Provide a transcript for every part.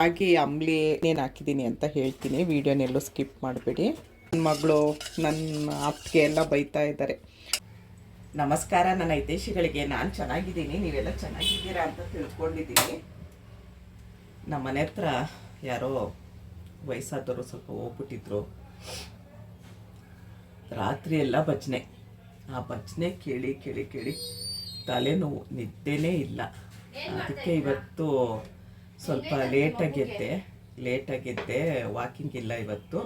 ಹಾಗೆ ಅಂಬ್ಲಿ ಏನು ಹಾಕಿದ್ದೀನಿ ಅಂತ ಹೇಳ್ತೀನಿ. ವೀಡಿಯೋನೆಲ್ಲೂ ಸ್ಕಿಪ್ ಮಾಡಬೇಡಿ. ನನ್ನ ಮಗಳು ನನ್ನ ಅತ್ತಿಗೆ ಎಲ್ಲ ಬೈತಾ ಇದ್ದಾರೆ. ನಮಸ್ಕಾರ ನನ್ನ ಹಿತೈಷಿಗಳಿಗೆ. ನಾನು ಚೆನ್ನಾಗಿದ್ದೀನಿ. ನೀವೆಲ್ಲ ಚೆನ್ನಾಗಿದ್ದೀರಾ ಅಂತ ತಿಳ್ಕೊಂಡಿದ್ದೀನಿ. ನಮ್ಮ ಮನೆ ಹತ್ರ ಯಾರೋ ವಯಸ್ಸಾದವರು ಸ್ವಲ್ಪ ಹೋಗ್ಬಿಟ್ಟಿದ್ರು. ರಾತ್ರಿ ಎಲ್ಲ ಭಜನೆ. ಆ ಭಜನೆ ಕೇಳಿ ಕೇಳಿ ಕೇಳಿ ತಲೆನೋವು ನಿದ್ದೆನೇ ಇಲ್ಲ. ಅದಕ್ಕೆ ಇವತ್ತು ಸ್ವಲ್ಪ ಲೇಟಾಗಿ ಎದ್ದೆ ಲೇಟಾಗಿ ಎದ್ದೆ ವಾಕಿಂಗ್ ಇಲ್ಲ ಇವತ್ತು.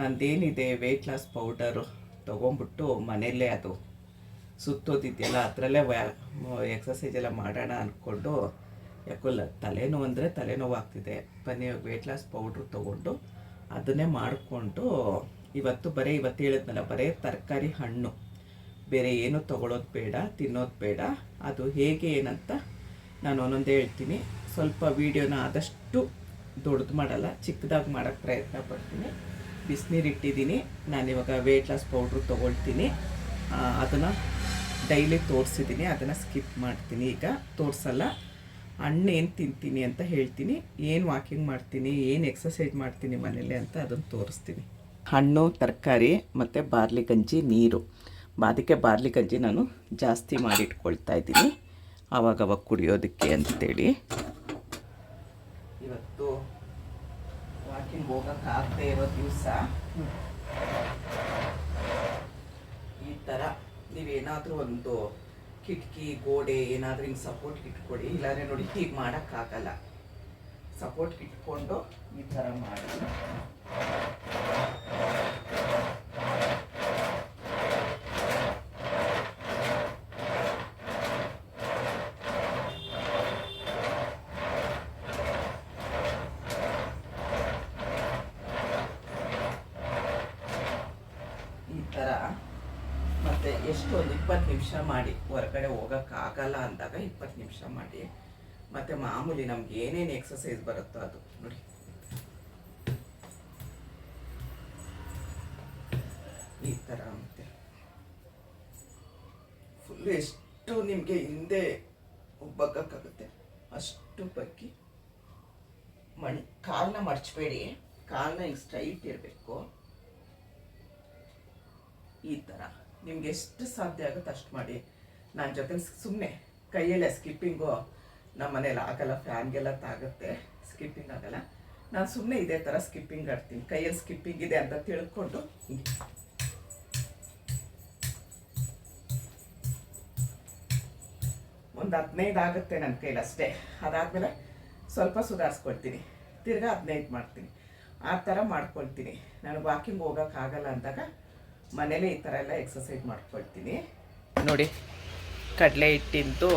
ನಂದೇನಿದೆ ವೆಯ್ಟ್ ಲಾಸ್ ಪೌಡರು ತೊಗೊಂಬಿಟ್ಟು ಮನೆಯಲ್ಲೇ ಅದು ಸುತ್ತೋದಿದೆಯಲ್ಲ, ಅದರಲ್ಲೇ ಎಕ್ಸಸೈಸ್ ಎಲ್ಲ ಮಾಡೋಣ ಅಂದ್ಕೊಂಡು ಯಾಕೋ ತಲೆನೋವು ಅಂದರೆ ತಲೆನೋವು ಆಗ್ತಿದೆ. ಬನ್ನಿ ವೆಯ್ಟ್ ಲಾಸ್ ಪೌಡ್ರು ತೊಗೊಂಡು ಅದನ್ನೇ ಮಾಡಿಕೊಂಡು, ಇವತ್ತು ಬರೀ ಇವತ್ತು ಹೇಳಿದ್ನಲ್ಲ, ಬರೀ ತರಕಾರಿ ಹಣ್ಣು. ಬೇರೆ ಏನು ತೊಗೊಳೋದು ಬೇಡ, ತಿನ್ನೋದು ಬೇಡ, ಅದು ಹೇಗೆ ಏನಂತ ನಾನು ಒಂದೊಂದೇ ಹೇಳ್ತೀನಿ. ಸ್ವಲ್ಪ ವೀಡಿಯೋನ ಆದಷ್ಟು ದೊಡ್ಡದು ಮಾಡಲ್ಲ, ಚಿಕ್ಕದಾಗಿ ಮಾಡೋಕ್ಕೆ ಪ್ರಯತ್ನ ಪಡ್ತೀನಿ. ಬಿಸಿನೀರು ನಾನು ಇವಾಗ ವೆಯ್ಟ್ ಲಾಸ್ ಪೌಡ್ರು ತೊಗೊಳ್ತೀನಿ ಅದನ್ನು ಡೈಲಿ ತೋರಿಸಿದ್ದೀನಿ. ಅದನ್ನು ಸ್ಕಿಪ್ ಮಾಡ್ತೀನಿ. ಈಗ ತೋರಿಸಲ್ಲ. ಹಣ್ಣು ಏನು ತಿಂತೀನಿ ಅಂತ ಹೇಳ್ತೀನಿ. ಏನು ವಾಕಿಂಗ್ ಮಾಡ್ತೀನಿ, ಏನು ಎಕ್ಸಸೈಸ್ ಮಾಡ್ತೀನಿ ಮನೇಲಿ ಅಂತ ಅದನ್ನು ತೋರಿಸ್ತೀನಿ. ಹಣ್ಣು, ತರಕಾರಿ ಮತ್ತು ಬಾರ್ಲಿ ಗಂಜಿ, ನೀರು. ಅದಕ್ಕೆ ಬಾರ್ಲಿ ಗಂಜಿ ನಾನು ಜಾಸ್ತಿ ಮಾಡಿಟ್ಕೊಳ್ತಾ ಇದ್ದೀನಿ. ಆವಾಗವಾಗ ಕುಡಿಯೋದಕ್ಕೆ ಅಂತೇಳಿ. ಇವತ್ತು ವಾಕಿಂಗ್ ಹೋಗೋಕ್ಕಾಗದೇ ಇರೋ ದಿವಸ. ಈ ಥರ ನೀವೇನಾದರೂ ಒಂದು ಕಿಟಕಿ, ಗೋಡೆ ಏನಾದರೂ ಹಿಂಗೆ ಸಪೋರ್ಟ್ ಇಟ್ಕೊಡಿ. ಇಲ್ಲಾಂದರೆ ನೋಡಿ ಹೀಗೆ ಮಾಡೋಕ್ಕಾಗಲ್ಲ. ಸಪೋರ್ಟ್ ಇಟ್ಕೊಂಡು ಈ ಥರ ಮಾಡಿ ಈ ಥರ ಮತ್ತು ಎಷ್ಟು ಒಂದು ಇಪ್ಪತ್ತು ನಿಮಿಷ ಮಾಡಿ, ಹೊರಗಡೆ ಹೋಗೋಕ್ಕಾಗಲ್ಲ ಅಂದಾಗ ಇಪ್ಪತ್ತು ನಿಮಿಷ ಮಾಡಿ. ಮತ್ತು ಮಾಮೂಲಿ ನಮ್ಗೆ ಏನೇನು ಎಕ್ಸಸೈಸ್ ಬರುತ್ತೋ ಅದು ನೋಡಿ. ಈ ಥರ ಅಂತೆ. ಫುಲ್ ಎಷ್ಟು ನಿಮಗೆ ಹಿಂದೆ ಬಗ್ಗಕ್ಕಾಗುತ್ತೆ ಅಷ್ಟು ಬಗ್ಗಿ ಮಣ್ ಕಾಲನ್ನ ಮಡಚಬೇಡಿ ಕಾಲನ್ನ ಹಿಂಗೆ ಸ್ಟ್ರೈಟ್ ಇರಬೇಕು. ನಿಮ್ಗೆ ಎಷ್ಟು ಸಾಧ್ಯ ಆಗುತ್ತೆ ಅಷ್ಟು ಮಾಡಿ. ನನ್ನ ಜೊತೆ ಸುಮ್ಮನೆ ಕೈಯಲ್ಲೇ ಸ್ಕಿಪ್ಪಿಂಗು ನಮ್ಮ ಮನೇಲಿ ಆಗಲ್ಲ, ಫ್ಯಾನ್ಗೆಲ್ಲ ತಾಗುತ್ತೆ ಸ್ಕಿಪ್ಪಿಂಗ್ ಆಗಲ್ಲ. ನಾನು ಸುಮ್ಮನೆ ಇದೇ ಥರ ಸ್ಕಿಪ್ಪಿಂಗ್ ಆಡ್ತೀನಿ. ಕೈಯಲ್ಲಿ ಸ್ಕಿಪ್ಪಿಂಗ್ ಇದೆ ಅಂತ ತಿಳ್ಕೊಂಡು ಒಂದು ಹದಿನೈದು ಆಗುತ್ತೆ ನನ್ನ ಕೈಲಿ ಅಷ್ಟೇ. ಅದಾದಮೇಲೆ ಸ್ವಲ್ಪ ಸುಧಾರಿಸ್ಕೊಳ್ತೀನಿ. ತಿರ್ಗಾ ಹದಿನೈದು ಮಾಡ್ತೀನಿ. ಆ ಥರ ಮಾಡ್ಕೊಳ್ತೀನಿ. ನಾನು ವಾಕಿಂಗ್ ಹೋಗೋಕ್ಕಾಗಲ್ಲ ಅಂದಾಗ ಮನೇಲೇ ಈ ಥರ ಎಲ್ಲ ಎಕ್ಸಸೈಸ್ ಮಾಡ್ಕೊಳ್ತೀನಿ. ನೋಡಿ, ಕಡಲೆ ಹಿಟ್ಟಿಂದು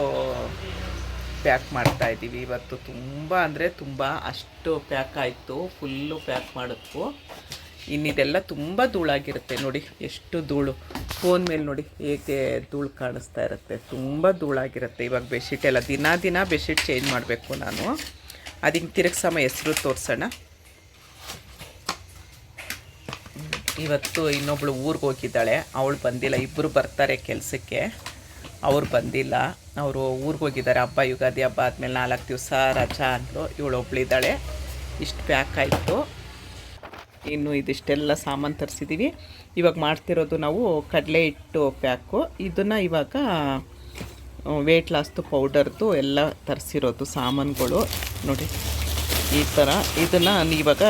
ಪ್ಯಾಕ್ ಮಾಡ್ತಾ ಇದ್ದೀವಿ. ಇವತ್ತು ತುಂಬ ಅಂದರೆ ತುಂಬ ಅಷ್ಟು ಪ್ಯಾಕ್ ಆಯಿತು, ಫುಲ್ಲು ಪ್ಯಾಕ್ ಮಾಡಿದ್ವು ಇನ್ನಿದೆಲ್ಲ ತುಂಬ ಧೂಳಾಗಿರುತ್ತೆ ನೋಡಿ, ಎಷ್ಟು ಧೂಳು. ಫೋನ್ ಮೇಲೆ ನೋಡಿ ಹೇಗೆ ಧೂಳು ಕಾಣಿಸ್ತಾ ಇರುತ್ತೆ. ತುಂಬ ಧೂಳಾಗಿರುತ್ತೆ ಇವಾಗ ಬೆಡ್ಶೀಟ್ ಎಲ್ಲ. ದಿನ ದಿನ ಬೆಡ್ಶೀಟ್ ಚೇಂಜ್ ಮಾಡಬೇಕು ನಾನು. ಅದಕ್ಕೆ ತಿರುಗ್ಸಮ ಹೆಸರು ತೋರಿಸೋಣ. ಇವತ್ತು ಇನ್ನೊಬ್ಳು ಊರಿಗೆ ಹೋಗಿದ್ದಾಳೆ. ಅವಳು ಬಂದಿಲ್ಲ. ಇಬ್ಬರು ಬರ್ತಾರೆ ಕೆಲಸಕ್ಕೆ. ಅವ್ರು ಬಂದಿಲ್ಲ. ಅವರು ಊರಿಗೆ ಹೋಗಿದ್ದಾರೆ. ಹಬ್ಬ, ಯುಗಾದಿ ಹಬ್ಬ ಆದಮೇಲೆ ನಾಲ್ಕು ದಿವಸ ರಜಾ ಅಂದರು. ಇವಳು ಒಬ್ಳಿದ್ದಾಳೆ. ಇಷ್ಟು ಪ್ಯಾಕ್ ಆಯಿತು. ಇನ್ನು ಇದಿಷ್ಟೆಲ್ಲ ಸಾಮಾನು ತರಿಸಿದ್ದೀವಿ ಇವಾಗ ಮಾಡ್ತಿರೋದು ನಾವು ಕಡಲೆ ಹಿಟ್ಟು ಪ್ಯಾಕು. ಇದನ್ನು ಇವಾಗ ವೆಯ್ಟ್ ಲಾಸ್ದು ಪೌಡರ್ದು ಎಲ್ಲ ತರಿಸಿರೋದು ಸಾಮಾನುಗಳು. ನೋಡಿ, ಈ ಥರ ಇದನ್ನು ಇವಾಗ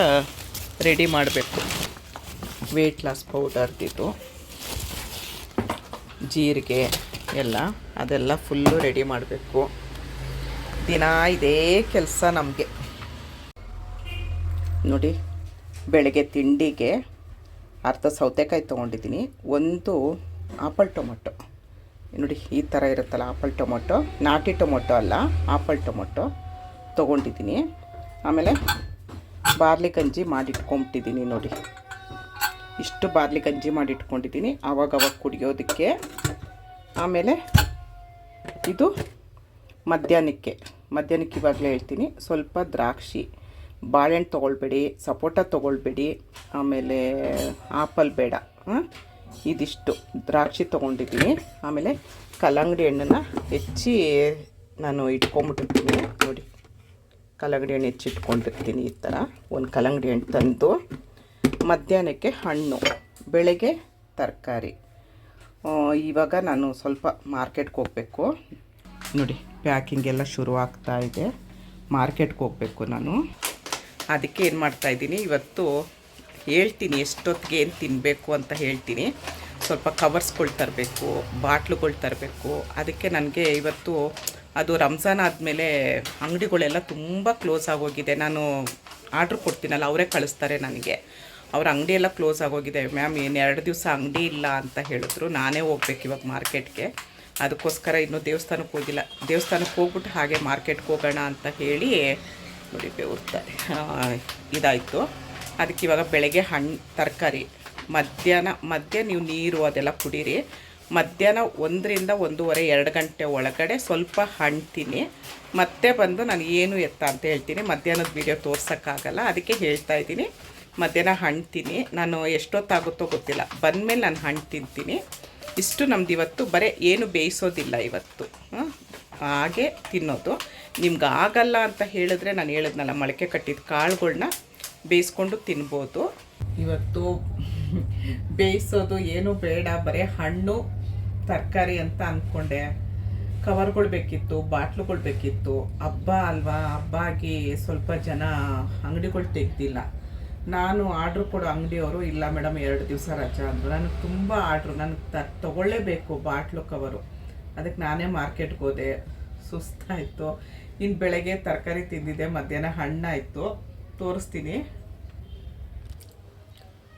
ರೆಡಿ ಮಾಡಬೇಕು. ವೆಯ್ಟ್ ಲಾಸ್ ಪೌಡರ್ದಿದು ಜೀರಿಗೆ ಎಲ್ಲ, ಅದೆಲ್ಲ ಫುಲ್ಲು ರೆಡಿ ಮಾಡಬೇಕು. ದಿನ ಇದೇ ಕೆಲಸ ನಮಗೆ. ನೋಡಿ, ಬೆಳಗ್ಗೆ ತಿಂಡಿಗೆ ಅರ್ಧ ಸೌತೆಕಾಯಿ ತೊಗೊಂಡಿದ್ದೀನಿ. ಒಂದು ಆಪಲ್ ಟೊಮೊಟೊ. ನೋಡಿ, ಈ ಥರ ಇರುತ್ತಲ್ಲ ಆಪಲ್ ಟೊಮೊಟೊ. ನಾಟಿ ಟೊಮೊಟೊ ಅಲ್ಲ, ಆಪಲ್ ಟೊಮೊಟೊ ತೊಗೊಂಡಿದ್ದೀನಿ. ಆಮೇಲೆ ಬಾರ್ಲಿ ಗಂಜಿ ಮಾಡಿಟ್ಕೊಂಬಿಟ್ಟಿದ್ದೀನಿ ನೋಡಿ. ಇಷ್ಟು ಬಾರ್ಲಿ ಗಂಜಿ ಮಾಡಿ ಇಟ್ಕೊಂಡಿದ್ದೀನಿ. ಆವಾಗವಾಗ ಕುಡಿಯೋದಕ್ಕೆ. ಆಮೇಲೆ ಇದು ಮಧ್ಯಾಹ್ನಕ್ಕೆ. ಮಧ್ಯಾಹ್ನಕ್ಕೆ ಇವಾಗಲೇ ಹೇಳ್ತೀನಿ. ಸ್ವಲ್ಪ ದ್ರಾಕ್ಷಿ, ಬಾಳೆಹಣ್ಣು ತೊಗೊಳ್ಬೇಡಿ, ಸಪೋಟ ತೊಗೊಳ್ಬೇಡಿ, ಆಮೇಲೆ ಆಪಲ್ ಬೇಡ ಇದಿಷ್ಟು ದ್ರಾಕ್ಷಿ ತೊಗೊಂಡಿದ್ದೀನಿ. ಆಮೇಲೆ ಕಲ್ಲಂಗಡಿ ಹಣ್ಣನ್ನು ಹೆಚ್ಚಿ ನಾನು ಇಟ್ಕೊಂಬಿಟ್ಟಿರ್ತೀನಿ. ನೋಡಿ, ಕಲ್ಲಂಗಡಿ ಹಣ್ಣು ಹೆಚ್ಚಿಟ್ಕೊಂಡಿರ್ತೀನಿ ಈ ಥರ. ಒಂದು ಕಲ್ಲಂಗಡಿ ಹಣ್ಣು ತಂದು ಮಧ್ಯಾಹ್ನಕ್ಕೆ ಹಣ್ಣು, ಬೆಳಗ್ಗೆ ತರಕಾರಿ. ಇವಾಗ ನಾನು ಸ್ವಲ್ಪ ಮಾರ್ಕೆಟ್ಗೆ ಹೋಗಬೇಕು. ನೋಡಿ, ಪ್ಯಾಕಿಂಗ್ ಎಲ್ಲ ಶುರು ಆಗ್ತಾ ಇದೆ. ಮಾರ್ಕೆಟ್ಗೆ ಹೋಗಬೇಕು ನಾನು. ಅದಕ್ಕೆ ಏನು ಮಾಡ್ತಾಯಿದ್ದೀನಿ ಇವತ್ತು ಹೇಳ್ತೀನಿ ಎಷ್ಟೊತ್ತಿಗೆ ಏನು ತಿನ್ನಬೇಕು ಅಂತ ಹೇಳ್ತೀನಿ. ಸ್ವಲ್ಪ ಕವರ್ಸ್ಗಳು ತರಬೇಕು, ಬಾಟ್ಲುಗಳು ತರಬೇಕು. ಅದಕ್ಕೆ ನನಗೆ ಇವತ್ತು ಅದು ರಂಜಾನ್ ಆದಮೇಲೆ ಅಂಗಡಿಗಳೆಲ್ಲ ತುಂಬ ಕ್ಲೋಸ್ ಆಗೋಗಿದೆ. ನಾನು ಆರ್ಡ್ರ್ ಕೊಡ್ತೀನಲ್ಲ, ಅವರೇ ಕಳಿಸ್ತಾರೆ ನನಗೆ. ಅವ್ರ ಅಂಗಡಿ ಎಲ್ಲ ಕ್ಲೋಸ್ ಆಗೋಗಿದೆ ಮ್ಯಾಮ್ ಎರಡು ದಿವಸ ಅಂಗಡಿ ಇಲ್ಲ ಅಂತ ಹೇಳಿದ್ರು. ನಾನೇ ಹೋಗ್ಬೇಕು ಇವಾಗ ಮಾರ್ಕೆಟ್ಗೆ ಅದಕ್ಕೋಸ್ಕರ ಇನ್ನೂ ದೇವಸ್ಥಾನಕ್ಕೆ ಹೋಗಿಲ್ಲ. ದೇವಸ್ಥಾನಕ್ಕೆ ಹೋಗ್ಬಿಟ್ಟು ಹಾಗೆ ಮಾರ್ಕೆಟ್ಗೆ ಹೋಗೋಣ ಅಂತ ಹೇಳಿ ನೋಡಿ ಬೆವರ್ತಾರೆ. ಇದಾಯಿತು. ಅದಕ್ಕೆ ಇವಾಗ ಬೆಳಗ್ಗೆ ಹಣ್ಣು ತರಕಾರಿ, ಮಧ್ಯಾಹ್ನ ಮಧ್ಯ ನೀವು ನೀರು ಅದೆಲ್ಲ ಕುಡೀರಿ. ಮಧ್ಯಾಹ್ನ ಒಂದರಿಂದ ಒಂದೂವರೆ, ಎರಡು ಗಂಟೆ ಒಳಗಡೆ ಸ್ವಲ್ಪ ಹಣ್ಣು ತಿನ್ನಿ. ಮತ್ತೆ ಬಂದು ನಾನು ಏನು ಎತ್ತ ಅಂತ ಹೇಳ್ತೀನಿ. ಮಧ್ಯಾಹ್ನದ ವೀಡಿಯೋ ತೋರ್ಸೋಕ್ಕಾಗಲ್ಲ. ಅದಕ್ಕೆ ಹೇಳ್ತಾ ಇದ್ದೀನಿ. ಮಧ್ಯಾಹ್ನ ಹಣ್ಣು ತಿನ್ನಿ. ನಾನು ಎಷ್ಟೊತ್ತಾಗುತ್ತೋ ಗೊತ್ತಿಲ್ಲ. ಬಂದಮೇಲೆ ನಾನು ಹಣ್ಣು ತಿಂತೀನಿ. ಇಷ್ಟು ನಮ್ದು ಇವತ್ತು ಬರೀ ಏನು ಬೇಯಿಸೋದಿಲ್ಲ ಇವತ್ತು. ಹಾಗೆ ತಿನ್ನೋದು. ನಿಮ್ಗೆ ಆಗಲ್ಲ ಅಂತ ಹೇಳಿದ್ರೆ ನಾನು ಹೇಳಿದ್ನಲ್ಲ, ಮೊಳಕೆ ಕಟ್ಟಿದ ಕಾಳುಗಳ್ನ ಬೇಯಿಸ್ಕೊಂಡು ತಿನ್ಬೋದು. ಇವತ್ತು ಬೇಯಿಸೋದು ಏನು ಬೇಡ, ಬರೀ ಹಣ್ಣು, ತರಕಾರಿ ಅಂತ ಅಂದ್ಕೊಂಡೆ ಕವರ್ಗಳು ಬೇಕಿತ್ತು, ಬಾಟ್ಲುಗಳು ಬೇಕಿತ್ತು. ಹಬ್ಬ ಅಲ್ವಾ? ಹಬ್ಬ ಆಗಿ ಸ್ವಲ್ಪ ಜನ ಅಂಗಡಿಗಳು ತೆಗ್ದಿಲ್ಲ. ನಾನು ಆರ್ಡ್ರ್ ಕೊಡೋ ಅಂಗಡಿಯವರು ಇಲ್ಲ ಮೇಡಮ್, ಎರಡು ದಿವಸ ರಜಾ ಅಂದರು. ನನಗೆ ತುಂಬ ಆರ್ಡ್ರು, ನನಗೆ ತ, ತೊಗೊಳ್ಳೇಬೇಕು ಬಾಟ್ಲು ಕವರು. ಅದಕ್ಕೆ ನಾನೇ ಮಾರ್ಕೆಟ್ಗೆ ಹೋದೆ. ಸುಸ್ತಾಯಿತು. ಇನ್ನು ಬೆಳಗ್ಗೆ ತರಕಾರಿ ತಿಂದಿದ್ದೆ, ಮಧ್ಯಾಹ್ನ ಹಣ್ಣಾಯಿತು ತೋರಿಸ್ತೀನಿ.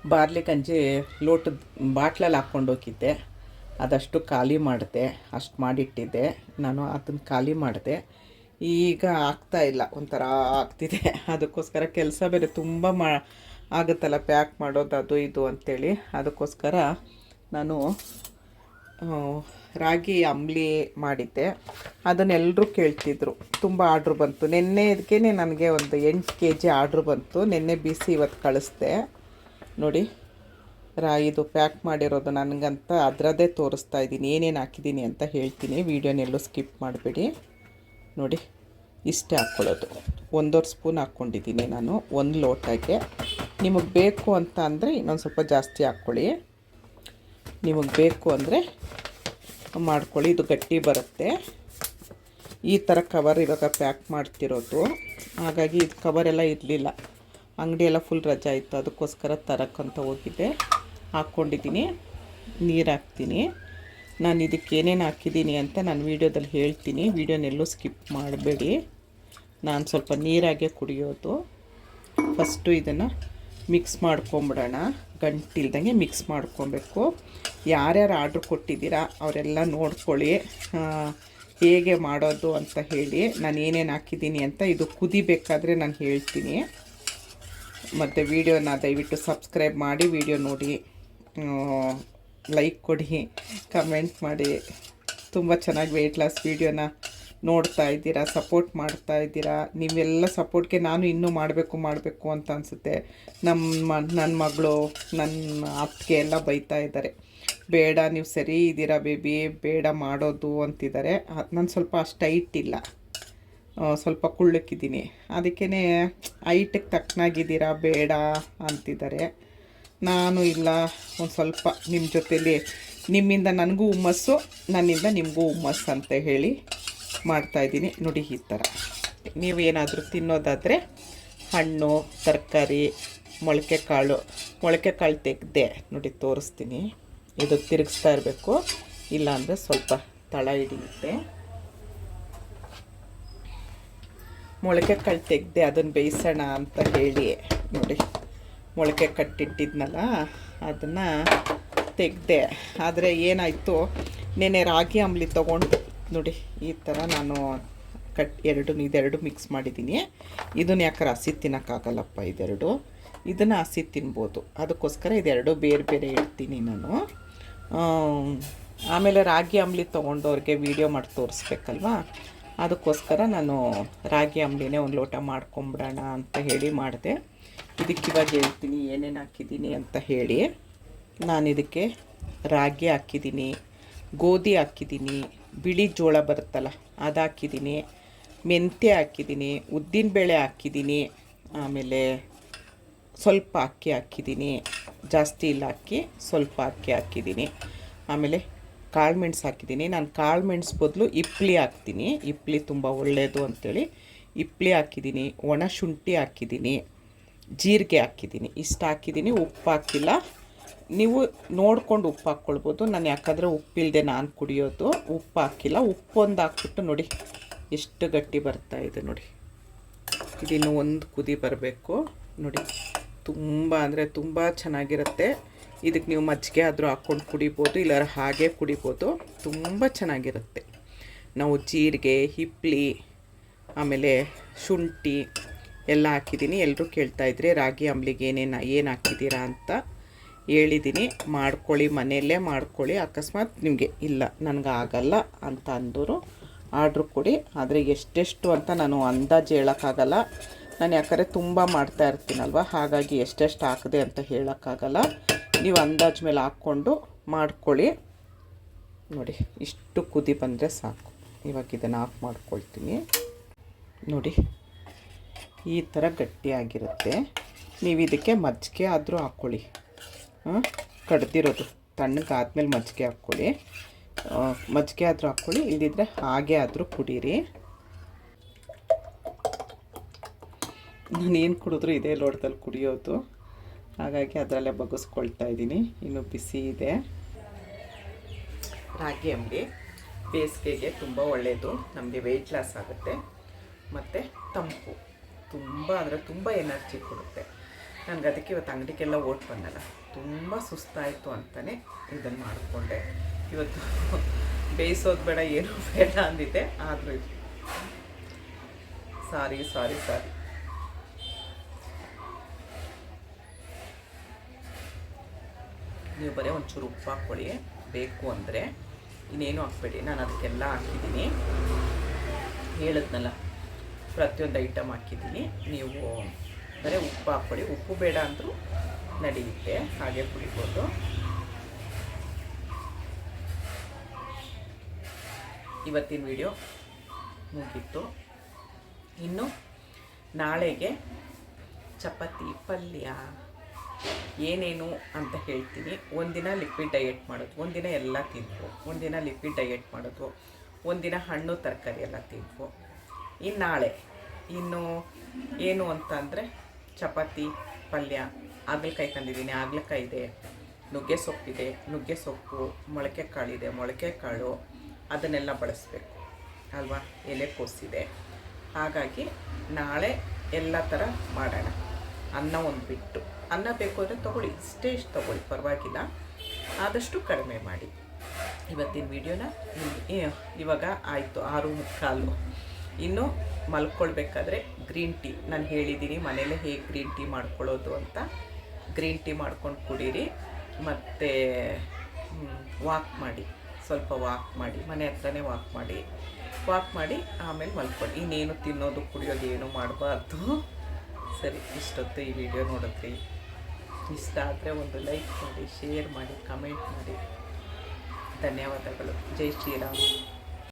ಬಾರ್ಲಿ ಗಂಜಿ ಲೋಟದ ಬಾಟ್ಲಲ್ಲಿ ಹಾಕ್ಕೊಂಡು ಹೋಗಿದ್ದೆ. ಅದಷ್ಟು ಖಾಲಿ ಮಾಡಿದೆ. ಅಷ್ಟು ಮಾಡಿಟ್ಟಿದ್ದೆ. ನಾನು ಅದನ್ನು ಖಾಲಿ ಮಾಡಿದೆ. ಈಗ ಆಗ್ತಾ ಇಲ್ಲ, ಒಂಥರ ಆಗ್ತಿದೆ. ಅದಕ್ಕೋಸ್ಕರ ಕೆಲಸ ಬೇರೆ ತುಂಬ ಮಾ, ಆಗುತ್ತಲ್ಲ ಪ್ಯಾಕ್ ಮಾಡೋದು, ಅದು ಇದು ಅಂಥೇಳಿ ಅದಕ್ಕೋಸ್ಕರ ನಾನು ರಾಗಿ ಅಂಬ್ಲಿ ಮಾಡಿದ್ದೆ. ಅದನ್ನೆಲ್ಲರೂ ಕೇಳ್ತಿದ್ರು. ತುಂಬ ಆರ್ಡ್ರ್ ಬಂತು. ನಿನ್ನೆ ಇದಕ್ಕೆ ನನಗೆ ಒಂದು ಎಂಟು ಕೆ ಜಿ ಆರ್ಡ್ರ್ ಬಂತು. ನಿನ್ನೆ ಬಿಸಿ ಇವತ್ತು ಕಳಿಸ್ದೆ. ನೋಡಿ ರಾ ಇದು ಪ್ಯಾಕ್ ಮಾಡಿರೋದು ನನಗಂತ ಅದರದ್ದೇ ತೋರಿಸ್ತಾ ಇದ್ದೀನಿ. ಏನೇನು ಹಾಕಿದ್ದೀನಿ ಅಂತ ಹೇಳ್ತೀನಿ. ವೀಡಿಯೋನೆಲ್ಲೂ ಸ್ಕಿಪ್ ಮಾಡಬೇಡಿ. ನೋಡಿ. ಇಷ್ಟೇ ಹಾಕ್ಕೊಳ್ಳೋದು ಒಂದೂವರೆ ಸ್ಪೂನ್ ಹಾಕ್ಕೊಂಡಿದ್ದೀನಿ ನಾನು, ಒಂದು ಲೋಟಕ್ಕೆ. ನಿಮಗೆ ಬೇಕು ಅಂತ ಅಂದರೆ ಇನ್ನೊಂದು ಸ್ವಲ್ಪ ಜಾಸ್ತಿ ಹಾಕ್ಕೊಳ್ಳಿ. ನಿಮಗೆ ಬೇಕು ಅಂದರೆ ಮಾಡ್ಕೊಳ್ಳಿ, ಇದು ಗಟ್ಟಿ ಬರುತ್ತೆ. ಈ ಥರ ಕವರ್ ಇವಾಗ ಪ್ಯಾಕ್ ಮಾಡ್ತಿರೋದು. ಹಾಗಾಗಿ ಇದು ಕವರೆಲ್ಲ ಇರಲಿಲ್ಲ. ಅಂಗಡಿಯೆಲ್ಲ ಫುಲ್ ರಜಾ ಇತ್ತು, ಅದಕ್ಕೋಸ್ಕರ ತರಕ್ಕಂತ ಹೋಗಿದ್ದೆ. ಹಾಕ್ಕೊಂಡಿದ್ದೀನಿ, ನೀರು ಹಾಕ್ತೀನಿ. ನಾನು ಇದಕ್ಕೆ ಏನೇನು ಹಾಕಿದ್ದೀನಿ ಅಂತ ನಾನು ವೀಡಿಯೋದಲ್ಲಿ ಹೇಳ್ತೀನಿ. ವೀಡಿಯೋನೆಲ್ಲೂ ಸ್ಕಿಪ್ ಮಾಡಬೇಡಿ. ನಾನು ಸ್ವಲ್ಪ ನೀರಾಗೆ ಕುಡಿಯೋದು. ಫಸ್ಟು ಇದನ್ನು ಮಿಕ್ಸ್ ಮಾಡ್ಕೊಂಬಿಡೋಣ. ಗಂಟಿಲ್ದಂಗೆ ಮಿಕ್ಸ್ ಮಾಡ್ಕೊಬೇಕು. ಯಾರ್ಯಾರು ಆರ್ಡ್ರ್ ಕೊಟ್ಟಿದ್ದೀರಾ ಅವರೆಲ್ಲ ನೋಡ್ಕೊಳ್ಳಿ. ಹೇಗೆ ಮಾಡೋದು ಅಂತ ಹೇಳಿ. ನಾನು ಏನೇನು ಹಾಕಿದ್ದೀನಿ ಅಂತ ಇದು ಕುದಿಬೇಕಾದ್ರೆ ನಾನು ಹೇಳ್ತೀನಿ. ಮತ್ತು ವೀಡಿಯೋನ ದಯವಿಟ್ಟು ಸಬ್ಸ್ಕ್ರೈಬ್ ಮಾಡಿ, ವಿಡಿಯೋ ನೋಡಿ. ಲೈಕ್ ಕೊಡಿ ಕಮೆಂಟ್ ಮಾಡಿ. ತುಂಬ ಚೆನ್ನಾಗಿ ವೆಯ್ಟ್ ಲಾಸ್ ವೀಡಿಯೋನ ನೋಡ್ತಾ ಇದ್ದೀರಾ ಸಪೋರ್ಟ್ ಮಾಡ್ತಾ ಇದ್ದೀರಾ, ನೀವೆಲ್ಲ ಸಪೋರ್ಟ್ಗೆ ನಾನು ಇನ್ನೂ ಮಾಡಬೇಕು ಮಾಡಬೇಕು ಅಂತ ಅನಿಸುತ್ತೆ. ನಮ್ಮ ನನ್ನ ಮಗಳು ನನ್ನ ಅತ್ತಿಗೆ ಎಲ್ಲ ಬೈತಾ ಇದ್ದಾರೆ. ಬೇಡ, ನೀವು ಸರಿ ಇದ್ದೀರಾ ಬೇಬಿ, ಬೇಡ ಮಾಡೋದು ಅಂತಿದ್ದಾರೆ. ನಾನು ಸ್ವಲ್ಪ ಅಷ್ಟು ಹೈಟ್ ಇಲ್ಲ. ಸ್ವಲ್ಪ ಕುಳ್ಳಕ್ಕಿದ್ದೀನಿ. ಅದಕ್ಕೇ ಹೈಟಿಗೆ ತಕ್ಕನಾಗಿದ್ದೀರಾ, ಬೇಡ ಅಂತಿದ್ದಾರೆ. ನಾನು ಇಲ್ಲ, ಒಂದು ಸ್ವಲ್ಪ ನಿಮ್ಮ ಜೊತೇಲಿ, ನಿಮ್ಮಿಂದ ನನಗೂ ಹುಮ್ಮಸ್ಸು, ನನ್ನಿಂದ ನಿಮಗೂ ಹುಮ್ಮಸ್ಸು ಅಂತ ಹೇಳಿ ಮಾಡ್ತಾಯಿದ್ದೀನಿ ನೋಡಿ ಈ ಥರ. ನೀವು ಏನಾದರೂ ತಿನ್ನೋದಾದರೆ ಹಣ್ಣು, ತರಕಾರಿ ಮೊಳಕೆ ಕಾಳು ಮೊಳಕೆ ಕಾಳು ತೆಗೆದೆ ನೋಡಿ ತೋರಿಸ್ತೀನಿ. ಇದು ತಿರುಗಿಸ್ತಾ ಇರಬೇಕು. ಇಲ್ಲಾಂದರೆ ಸ್ವಲ್ಪ ತಳ ಹಿಡಿಯುತ್ತೆ. ಮೊಳಕೆ ಕಾಳು ತೆಗೆದೆ ಅದನ್ನು ಬೇಯಿಸೋಣ ಅಂತ ಹೇಳಿ ನೋಡಿ. ಮೊಳಕೆ ಕಟ್ಟಿಟ್ಟಿದ್ನಲ್ಲ, ಅದನ್ನು ತೆಗೆದೆ. ಆದರೆ ಏನಾಯಿತು, ನೆನೆ ರಾಗಿ ಅಂಬ್ಲಿ ತೊಗೊಂಡು ನೋಡಿ, ಈ ಥರ ನಾನು ಕಟ್ ಎರಡು, ಇದೆರಡು ಮಿಕ್ಸ್ ಮಾಡಿದ್ದೀನಿ. ಇದನ್ನು ಯಾಕೆ ಹಸಿ ತಿನ್ನೋಕ್ಕಾಗಲ್ಲಪ್ಪ ಇದೆರಡು. ಇದನ್ನು ಹಸಿ ತಿನ್ಬೋದು. ಅದಕ್ಕೋಸ್ಕರ ಇದೆರಡು ಬೇರೆ ಬೇರೆ ಇಡ್ತೀನಿ ನಾನು. ಆಮೇಲೆ ರಾಗಿ ಅಂಬ್ಲಿ ತೊಗೊಂಡವ್ರಿಗೆ ವೀಡಿಯೋ ಮಾಡಿ ತೋರಿಸ್ಬೇಕಲ್ವಾ? ಅದಕ್ಕೋಸ್ಕರ ನಾನು ರಾಗಿ ಅಂಬ್ಲಿನೇ ಒಂದು ಲೋಟ ಮಾಡ್ಕೊಂಬಿಡೋಣ ಅಂತ ಹೇಳಿ ಮಾಡಿದೆ. ಇದಕ್ಕೆ ಇವಾಗ ಹೇಳ್ತೀನಿ, ಏನೇನು ಹಾಕಿದ್ದೀನಿ ಅಂತ ಹೇಳಿ. ನಾನು ಇದಕ್ಕೆ ರಾಗಿ ಹಾಕಿದ್ದೀನಿ, ಗೋಧಿ ಹಾಕಿದ್ದೀನಿ ಬಿಳಿ ಜೋಳ ಬರುತ್ತಲ್ಲ ಅದು ಹಾಕಿದ್ದೀನಿ ಮೆಂತ್ಯ ಹಾಕಿದ್ದೀನಿ ಉದ್ದಿನಬೇಳೆ ಹಾಕಿದ್ದೀನಿ, ಆಮೇಲೆ ಸ್ವಲ್ಪ ಅಕ್ಕಿ ಹಾಕಿದ್ದೀನಿ. ಜಾಸ್ತಿ ಇಲ್ಲ ಅಕ್ಕಿ, ಸ್ವಲ್ಪ ಅಕ್ಕಿ ಹಾಕಿದ್ದೀನಿ. ಆಮೇಲೆ ಕಾಳು ಮೆಣಸು ಹಾಕಿದ್ದೀನಿ. ನಾನು ಕಾಳು ಮೆಣಸು ಬದಲು ಇಪ್ಲಿ ಹಾಕ್ತೀನಿ. ಇಪ್ಲಿ ತುಂಬ ಒಳ್ಳೆಯದು ಅಂಥೇಳಿ ಇಪ್ಲಿ ಹಾಕಿದ್ದೀನಿ, ಒಣ ಶುಂಠಿ ಹಾಕಿದ್ದೀನಿ, ಜೀರಿಗೆ ಹಾಕಿದ್ದೀನಿ. ಇಷ್ಟು ಹಾಕಿದ್ದೀನಿ, ಉಪ್ಪು ಹಾಕಿಲ್ಲ. ನೀವು ನೋಡ್ಕೊಂಡು ಉಪ್ಪು ಹಾಕ್ಕೊಳ್ಬೋದು. ನಾನು ಯಾಕಂದರೆ ಉಪ್ಪಿಲ್ಲದೆ ನಾನು ಕುಡಿಯೋದು. ಉಪ್ಪು ಹಾಕಿಲ್ಲ. ಉಪ್ಪು ಒಂದು ಹಾಕ್ಬಿಟ್ಟು ನೋಡಿ. ಎಷ್ಟು ಗಟ್ಟಿ ಬರ್ತಾ ಇದೆ ನೋಡಿ. ಇದಿನ್ನು ಒಂದು ಕುದಿ ಬರಬೇಕು. ನೋಡಿ. ತುಂಬ ಅಂದರೆ ತುಂಬ ಚೆನ್ನಾಗಿರುತ್ತೆ. ಇದಕ್ಕೆ ನೀವು ಮಜ್ಜಿಗೆ ಆದರೂ ಹಾಕ್ಕೊಂಡು ಕುಡಿಬೋದು. ಇಲ್ಲಾರ ಹಾಗೆ ಕುಡಿಬೋದು. ತುಂಬ ಚೆನ್ನಾಗಿರುತ್ತೆ. ನಾವು ಜೀರಿಗೆ, ಹಿಪ್ಲಿ, ಆಮೇಲೆ ಶುಂಠಿ ಎಲ್ಲ ಹಾಕಿದ್ದೀನಿ. ಎಲ್ಲರೂ ಕೇಳ್ತಾಯಿದ್ರಿ ರಾಗಿ ಅಂಬ್ಲಿಗೆ ಏನೇನು, ಏನು ಹಾಕಿದ್ದೀರಾ ಅಂತ ಹೇಳಿದ್ದೀನಿ ಮಾಡ್ಕೊಳ್ಳಿ ಮನೆಯಲ್ಲೇ ಮಾಡ್ಕೊಳ್ಳಿ, ಅಕಸ್ಮಾತ್ ನಿಮಗೆ ಇಲ್ಲ ನನಗೆ ಆಗಲ್ಲ ಅಂತ ಅಂದರು ಆರ್ಡ್ರ್ ಕೊಡಿ. ಆದರೆ ಎಷ್ಟೆಷ್ಟು ಅಂತ ನಾನು ಅಂದಾಜು ಹೇಳೋಕ್ಕಾಗಲ್ಲ. ನಾನು ಯಾಕಂದರೆ ತುಂಬ ಮಾಡ್ತಾ ಇರ್ತೀನಲ್ವ, ಹಾಗಾಗಿ ಎಷ್ಟೆಷ್ಟು ಹಾಕಿದೆ ಅಂತ ಹೇಳೋಕ್ಕಾಗಲ್ಲ. ನೀವು ಅಂದಾಜು ಮೇಲೆ ಹಾಕ್ಕೊಂಡು ಮಾಡ್ಕೊಳ್ಳಿ. ನೋಡಿ, ಇಷ್ಟು ಕುದಿ ಬಂದರೆ ಸಾಕು. ಇವಾಗ ಇದನ್ನು ಆಫ್ ಮಾಡ್ಕೊಳ್ತೀನಿ. ನೋಡಿ, ಈ ಥರ ಗಟ್ಟಿಯಾಗಿರುತ್ತೆ. ನೀವು ಇದಕ್ಕೆ ಮಜ್ಜಿಗೆ ಆದರೂ ಹಾಕ್ಕೊಳ್ಳಿ. ಹಾಂ ತಣ್ಣಗೆ ತಣ್ಣಗಾದ್ಮೇಲೆ ಮಜ್ಜಿಗೆ ಹಾಕ್ಕೊಳ್ಳಿ. ಮಜ್ಜಿಗೆ ಆದರೂ ಹಾಕ್ಕೊಳ್ಳಿ, ಇಲ್ದಿದ್ರೆ ಹಾಗೆ ಆದರೂ ಕುಡೀರಿ. ನಾನು ಏನು ಕುಡಿದ್ರು ಇದೇ ಲೋಟದಲ್ಲಿ ಕುಡಿಯೋದು. ಹಾಗಾಗಿ ಅದರಲ್ಲೇ ಬಗ್ಗಿಸ್ಕೊಳ್ತಾ ಇದ್ದೀನಿ. ಇನ್ನು ಬಿಸಿ ಇದೆ. ರಾಗಿ ಅಂಬಿ ಬೇಸಿಗೆಗೆ ತುಂಬ ಒಳ್ಳೆಯದು ನಮಗೆ ವೆಯ್ಟ್ ಲಾಸ್ ಆಗುತ್ತೆ. ಮತ್ತು ತಂಪು. ತುಂಬ ಅಂದರೆ ತುಂಬ ಎನರ್ಜಿ ಕೊಡುತ್ತೆ. ನನಗೆ ಅದಕ್ಕೆ ಇವತ್ತು ಅಂಗಡಿಗೆಲ್ಲ ಓಟ್ ಬಂದಲ್ಲ. ತುಂಬ ಸುಸ್ತಾಯಿತು ಅಂತಲೇ ಇದನ್ನು ಮಾಡಿಕೊಂಡೆ. ಇವತ್ತು ಬೇಯಿಸೋದು ಬೇಡ, ಏನೂ ಬೇಡ ಅಂದಿದ್ದೆ, ಆದರೂ ಇದು. ಸಾರಿ ಸಾರಿ ಸಾರಿ. ನೀವು ಬರೀ ಒಂಚೂರು ಉಪ್ಪು ಹಾಕ್ಕೊಳ್ಳಿ. ಬೇಕು ಅಂದರೆ ಇನ್ನೇನು ಹಾಕ್ಬೇಡಿ. ನಾನು ಅದಕ್ಕೆಲ್ಲ ಹಾಕಿದ್ದೀನಿ. ಹೇಳಿದ್ನಲ್ಲ, ಪ್ರತಿಯೊಂದು ಐಟಮ್ ಹಾಕಿದ್ದೀನಿ. ನೀವು ಬರೀ ಉಪ್ಪು ಹಾಕ್ಕೊಳ್ಳಿ ಉಪ್ಪು ಬೇಡ ಅಂದರೂ ನಡೆಯುತ್ತೆ ಹಾಗೆ ಕುಡಿಬೋದು. ಇವತ್ತಿನ ವಿಡಿಯೋ ಮುಗೀತು. ಇನ್ನು ನಾಳೆಗೆ ಚಪಾತಿ, ಪಲ್ಯ, ಏನೇನು ಅಂತ ಹೇಳ್ತೀನಿ. ಒಂದಿನ ಲಿಕ್ವಿಡ್ ಡಯೆಟ್ ಮಾಡೋದು, ಒಂದಿನ ಎಲ್ಲ ತಿಂದ್ವು. ಒಂದಿನ ಲಿಕ್ವಿಡ್ ಡಯೆಟ್ ಮಾಡೋದು, ಒಂದಿನ ಹಣ್ಣು, ತರಕಾರಿ ಎಲ್ಲ ತಿಂದ್ವು. ಇನ್ನು ನಾಳೆ. ಇನ್ನು ಏನು ಅಂತ ಅಂದರೆ ಚಪಾತಿ, ಪಲ್ಯ ಹಾಗಲಕಾಯಿ ತಂದಿದ್ದೀನಿ. ಹಾಗಲಕಾಯಿ ಇದೆ, ನುಗ್ಗೆ ಸೊಪ್ಪಿದೆ, ನುಗ್ಗೆ ಸೊಪ್ಪು, ಮೊಳಕೆ ಕಾಳಿದೆ, ಮೊಳಕೆ ಕಾಳು, ಅದನ್ನೆಲ್ಲ ಬಳಸಬೇಕು. ಅಲ್ವಾ? ಎಲೆಕೋಸಿದೆ ಹಾಗಾಗಿ ನಾಳೆ ಎಲ್ಲ ಥರ ಮಾಡೋಣ. ಅನ್ನ ಒಂದು ಬಿಟ್ಟು. ಅನ್ನ ಬೇಕು ಅಂದರೆ ತೊಗೊಳ್ಳಿ. ಇಷ್ಟೇ ಇಷ್ಟು ತೊಗೊಳ್ಳಿ. ಪರವಾಗಿಲ್ಲ. ಆದಷ್ಟು ಕಡಿಮೆ ಮಾಡಿ. ಇವತ್ತಿನ ವಿಡಿಯೋನ ಇವಾಗ ಆಯಿತು. ಆರು ಮುಕ್ಕಾಲು. ಇನ್ನು ಮಲ್ಕೊಳ್ಬೇಕಾದ್ರೆ ಗ್ರೀನ್ ಟೀ ನಾನು ಹೇಳಿದ್ದೀನಿ, ಮನೇಲೇ ಹೇಗೆ ಗ್ರೀನ್ ಟೀ ಮಾಡ್ಕೊಳ್ಳೋದು ಅಂತ. ಗ್ರೀನ್ ಟೀ ಮಾಡ್ಕೊಂಡು ಕುಡೀರಿ, ಮತ್ತು ವಾಕ್ ಮಾಡಿ, ಸ್ವಲ್ಪ ವಾಕ್ ಮಾಡಿ, ಮನೆ ಹತ್ರನೇ ವಾಕ್ ಮಾಡಿ. ವಾಕ್ ಮಾಡಿ, ಆಮೇಲೆ ಮಲ್ಕೊಳ್ಳಿ. ಇನ್ನೇನು ತಿನ್ನೋದು, ಕುಡಿಯೋದು, ಏನು ಮಾಡಬಾರ್ದು. ಸರಿ, ಇಷ್ಟೊತ್ತು ಈ ವಿಡಿಯೋ ನೋಡಿದ್ರಿ. ಇಷ್ಟ ಆದರೆ ಒಂದು ಲೈಕ್ ಮಾಡಿ, ಶೇರ್ ಮಾಡಿ, ಕಮೆಂಟ್ ಮಾಡಿ. ಧನ್ಯವಾದಗಳು. ಜೈ ಶ್ರೀರಾಮ್.